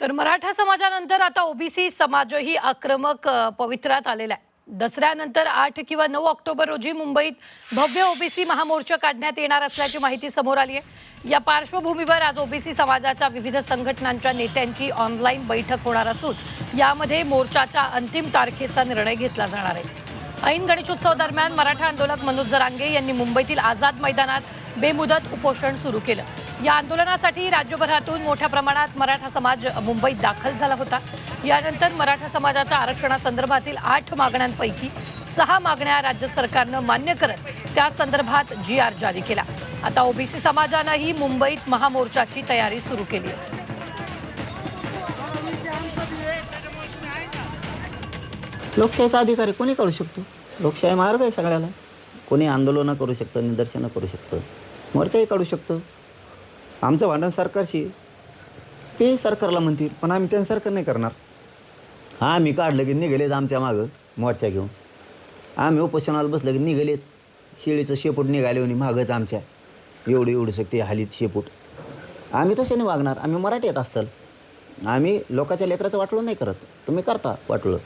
तर मराठा समाजानंतर आता ओबीसी समाजही आक्रमक पवित्रात आलेला आहे. दसऱ्यानंतर आठ किंवा नऊ ऑक्टोबर रोजी मुंबईत भव्य ओबीसी महामोर्चा काढण्यात येणार असल्याची माहिती समोर आली आहे. या पार्श्वभूमीवर आज ओबीसी समाजाच्या विविध संघटनांच्या नेत्यांची ऑनलाईन बैठक होणार असून यामध्ये मोर्चाच्या अंतिम तारखेचा निर्णय घेतला जाणार आहे. ऐन गणेशोत्सव दरम्यान मराठा आंदोलक मनोज जरांगे यांनी मुंबईतील आझाद मैदानात बेमुदत उपोषण सुरू केलं. या आंदोलनासाठी राज्यभरातून मोठ्या प्रमाणात मराठा समाज मुंबईत दाखल झाला होता. यानंतर मराठा समाजाच्या आरक्षणासंदर्भातील आठ मागण्यांपैकी सहा मागण्या राज्य सरकारनं मान्य करत त्या संदर्भात जी आर जारी केला. आता ओबीसी समाजानंही मुंबईत महामोर्चाची तयारी सुरू केली आहे. लोकशाहीचा अधिकार कोणी काढू शकतो? लोकशाही मार्ग आहे सगळ्याला. कोणी आंदोलनं करू शकतं निदर्शनं करू शकतं मोर्चाही काढू शकतं. आमचं भांडण सरकारशी ते सरकारला म्हणतील पण आम्ही त्यांचं सरकार नाही करणार. हा आम्ही काढलं की निघालेच आमच्या मागं मोर्चा घेऊन. आम्ही उपोषणाला बसलं की निघालेच. शेळीचं शेपूट निघाले म्हणे मागंच आमच्या. एवढं एवढं शकते हालीत शेपूट. आम्ही तसे नाही वागणार आम्ही मराठी येत असाल. आम्ही लोकांच्या लेकराचं वाटलं नाही करत. तुम्ही करता वाटलं